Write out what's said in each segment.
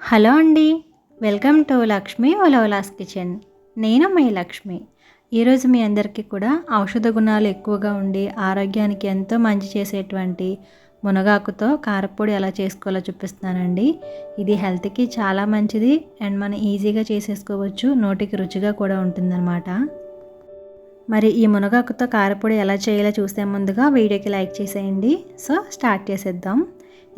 Hello అండి welcome to Lakshmi ఒలవలాస్ kitchen. నేను మీ లక్ష్మి. ఈరోజు మీ అందరికీ కూడా ఔషధ గుణాలు ఎక్కువగా ఉండి ఆరోగ్యానికి ఎంతో మంచి చేసేటువంటి మునగాకుతో కారపొడి ఎలా చేసుకోవాలో చూపిస్తున్నానండి. ఇది హెల్త్కి చాలా మంచిది అండ్ మనం ఈజీగా చేసేసుకోవచ్చు నోటికి రుచిగా కూడా ఉంటుందన్నమాట. మరి ఈ మునగాకుతో కారపొడి ఎలా చేయాలో చూసే ముందుగా వీడియోకి లైక్ చేసేయండి. సో స్టార్ట్ చేసేద్దాం.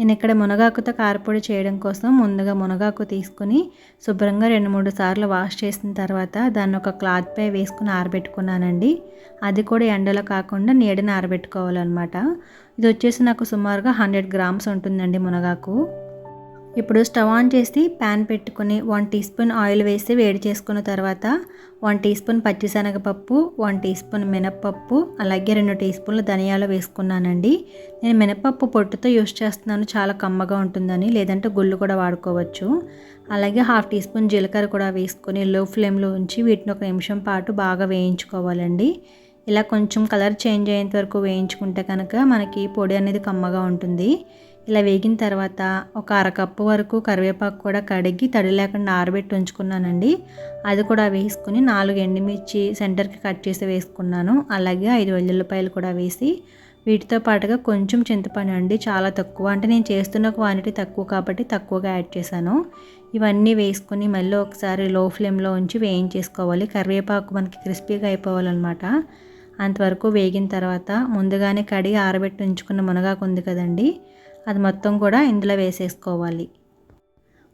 నేను ఇక్కడ మునగాకుతో కారపొడి చేయడం కోసం ముందుగా మునగాకు తీసుకుని శుభ్రంగా రెండు మూడు సార్లు వాష్ చేసిన తర్వాత దాన్ని ఒక క్లాత్పై వేసుకుని ఆరబెట్టుకున్నానండి. అది కూడా ఎండలో కాకుండా నీడని ఆరబెట్టుకోవాలన్నమాట. ఇది వచ్చేసి నాకు సుమారుగా హండ్రెడ్ గ్రామ్స్ ఉంటుందండి మునగాకు. ఇప్పుడు స్టవ్ ఆన్ చేసి ప్యాన్ పెట్టుకుని వన్ టీ స్పూన్ ఆయిల్ వేసి వేడి చేసుకున్న తర్వాత వన్ టీ స్పూన్ పచ్చిశనగపప్పు వన్ టీ స్పూన్ మినప్పప్పు అలాగే రెండు టీ స్పూన్లు ధనియాలు వేసుకున్నానండి. నేను మినపప్పు పొట్టుతో యూస్ చేస్తున్నాను చాలా కమ్మగా ఉంటుందని లేదంటే గుళ్ళు కూడా వాడుకోవచ్చు. అలాగే హాఫ్ టీ స్పూన్ జీలకర్ర కూడా వేసుకొని లో ఫ్లేమ్లో ఉంచి వీటిని ఒక నిమిషం పాటు బాగా వేయించుకోవాలండి. ఇలా కొంచెం కలర్ చేంజ్ అయ్యేంత వరకు వేయించుకుంటే కనుక మనకి పొడి అనేది కమ్మగా ఉంటుంది. ఇలా వేగిన తర్వాత ఒక అరకప్పు వరకు కరివేపాకు కూడా కడిగి తడి లేకుండా ఆరబెట్టి ఉంచుకున్నానండి. అది కూడా వేసుకుని నాలుగు ఎండుమిర్చి సెంటర్కి కట్ చేసి వేసుకున్నాను. అలాగే ఐదు వెల్లుల్లిపాయలు కూడా వేసి వీటితో పాటుగా కొంచెం చింతపండు అండి చాలా తక్కువ. అంటే నేను చేస్తున్న క్వాంటిటీ తక్కువ కాబట్టి తక్కువగా యాడ్ చేశాను. ఇవన్నీ వేసుకుని మళ్ళీ ఒకసారి లో ఫ్లేమ్లో ఉంచి వేయించేసుకోవాలి. కరివేపాకు మనకి క్రిస్పీగా అయిపోవాలన్నమాట. అంతవరకు వేగిన తర్వాత ముందుగానే కడిగి ఆరబెట్టి ఉంచుకున్న మునగాకు ఉంది కదండి. అది మొత్తం కూడా ఇందులో వేసేసుకోవాలి.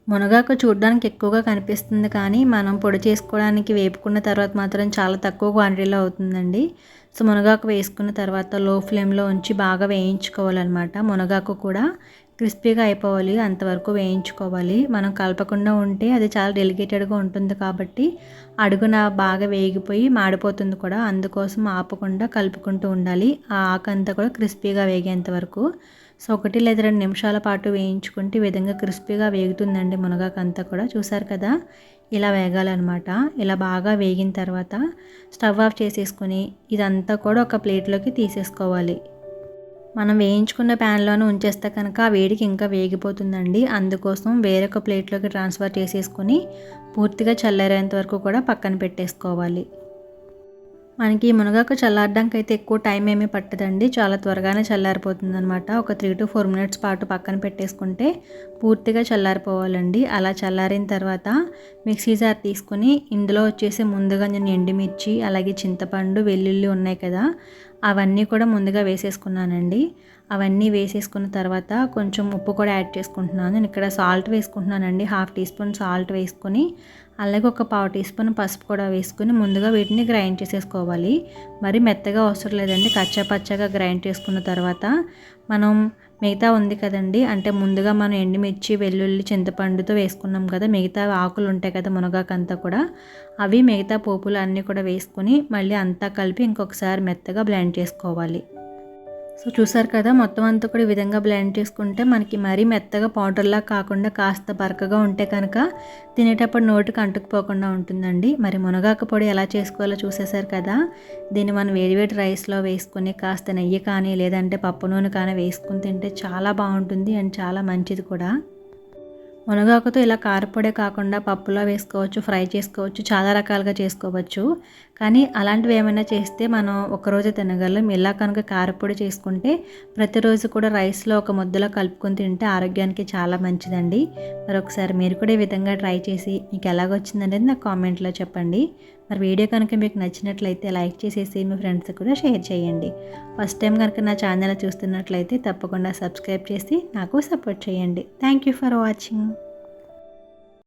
మునగాకు చూడడానికి ఎక్కువగా కనిపిస్తుంది కానీ మనం పొడి చేసుకోవడానికి వేపుకున్న తర్వాత మాత్రం చాలా తక్కువ క్వాంటిటీలో అవుతుందండి. సో మునగాకు వేసుకున్న తర్వాత లో ఫ్లేమ్లో ఉంచి బాగా వేయించుకోవాలన్నమాట. మునగాకు కూడా క్రిస్పీగా అయిపోవాలి అంతవరకు వేయించుకోవాలి. మనం కలపకుండా ఉంటే అది చాలా డెలికేటెడ్గా ఉంటుంది కాబట్టి అడుగున బాగా వేగిపోయి మాడిపోతుంది కూడా. అందుకోసం ఆపకుండా కలుపుకుంటూ ఉండాలి. ఆ ఆకంతా కూడా క్రిస్పీగా వేగేంత వరకు. సో ఒకటి లేదా రెండు నిమిషాల పాటు వేయించుకుంటే ఈ విధంగా క్రిస్పీగా వేగుతుందండి మునగాకంతా కూడా. చూసారు కదా? ఇలా వేగాలన్నమాట. ఇలా బాగా వేగిన తర్వాత స్టవ్ ఆఫ్ చేసేసుకొని ఇదంతా కూడా ఒక ప్లేట్లోకి తీసేసుకోవాలి. మనం వేయించుకున్న ప్యాన్లోనే ఉంచేస్తే కనుక ఆ వేడికి ఇంకా వేగిపోతుందండి. అందుకోసం వేరొక ప్లేట్లోకి ట్రాన్స్ఫర్ చేసేసుకొని పూర్తిగా చల్లారేంత వరకు కూడా పక్కన పెట్టేసుకోవాలి. మనకి మునగాకు చల్లారడానికి అయితే ఎక్కువ టైం ఏమీ పట్టదండి. చాలా త్వరగానే చల్లారిపోతుంది అనమాట ఒక త్రీ టు ఫోర్ మినిట్స్ పాటు పక్కన పెట్టేసుకుంటే పూర్తిగా చల్లారిపోవాలండి. అలా చల్లారిన తర్వాత మిక్సీ జార్ తీసుకుని ఇందులో వచ్చేసి ముందుగా నేను ఎండుమిర్చి అలాగే చింతపండు వెల్లుల్లి ఉన్నాయి కదా అవన్నీ కూడా ముందుగా వేసేసుకున్నానండి. అవన్నీ వేసేసుకున్న తర్వాత కొంచెం ఉప్పు కూడా యాడ్ చేసుకుంటున్నాను. నేను ఇక్కడ సాల్ట్ వేసుకుంటున్నానండి. హాఫ్ టీ స్పూన్ సాల్ట్ వేసుకొని అలాగే ఒక పావు టీ స్పూన్ పసుపు కూడా వేసుకుని ముందుగా వీటిని గ్రైండ్ చేసేసుకోవాలి. మరి మెత్తగా అవసరం లేదండి. కచ్చా పచ్చగా గ్రైండ్ చేసుకున్న తర్వాత మనం మిగతా ఉంది కదండి అంటే ముందుగా మనం ఎండుమిర్చి వెల్లుల్లి చింతపండుతో వేసుకున్నాం కదా మిగతా ఆకులు ఉంటాయి కదా మునగాకంతా కూడా అవి మిగతా పోపులు అన్నీ కూడా వేసుకొని మళ్ళీ అంతా కలిపి ఇంకొకసారి మెత్తగా బ్లెండ్ చేసుకోవాలి. సో చూసారు కదా మొత్తం అంతా కూడా ఈ విధంగా బ్లెండ్ చేసుకుంటే మనకి మరీ మెత్తగా పౌడర్లా కాకుండా కాస్త బరకగా ఉంటే కనుక తినేటప్పుడు నోటికి అంటుకుపోకుండా ఉంటుందండి. మరి మునగాకు పొడి ఎలా చేసుకోవాలో చూసేసారు కదా దీన్ని మనం వేడివేడి రైస్లో వేసుకుని కాస్త నెయ్యి కానీ లేదంటే పప్పు నూనె కానీ వేసుకుని తింటే చాలా బాగుంటుంది అండ్ చాలా మంచిది కూడా. మునగాకుతో ఇలా కారపొడే కాకుండా పప్పులో వేసుకోవచ్చు ఫ్రై చేసుకోవచ్చు చాలా రకాలుగా చేసుకోవచ్చు. కానీ అలాంటివి ఏమైనా చేస్తే మనం ఒకరోజు తినగలం. ఇలా కనుక కారపొడి చేసుకుంటే ప్రతిరోజు కూడా రైస్లో ఒక ముద్దలో కలుపుకొని తింటే ఆరోగ్యానికి చాలా మంచిదండి. మరి ఒకసారి మీరు కూడా ఈ విధంగా ట్రై చేసి మీకు ఎలాగొచ్చిందనేది నాకు కామెంట్లో చెప్పండి. మరి వీడియో కనుక మీకు నచ్చినట్లయితే లైక్ చేసేసి మీ ఫ్రెండ్స్ కూడా షేర్ చేయండి. ఫస్ట్ టైం కనుక నా ఛానల్ చూస్తున్నట్లయితే తప్పకుండా సబ్స్క్రైబ్ చేసి నాకు సపోర్ట్ చేయండి. Thank you for watching.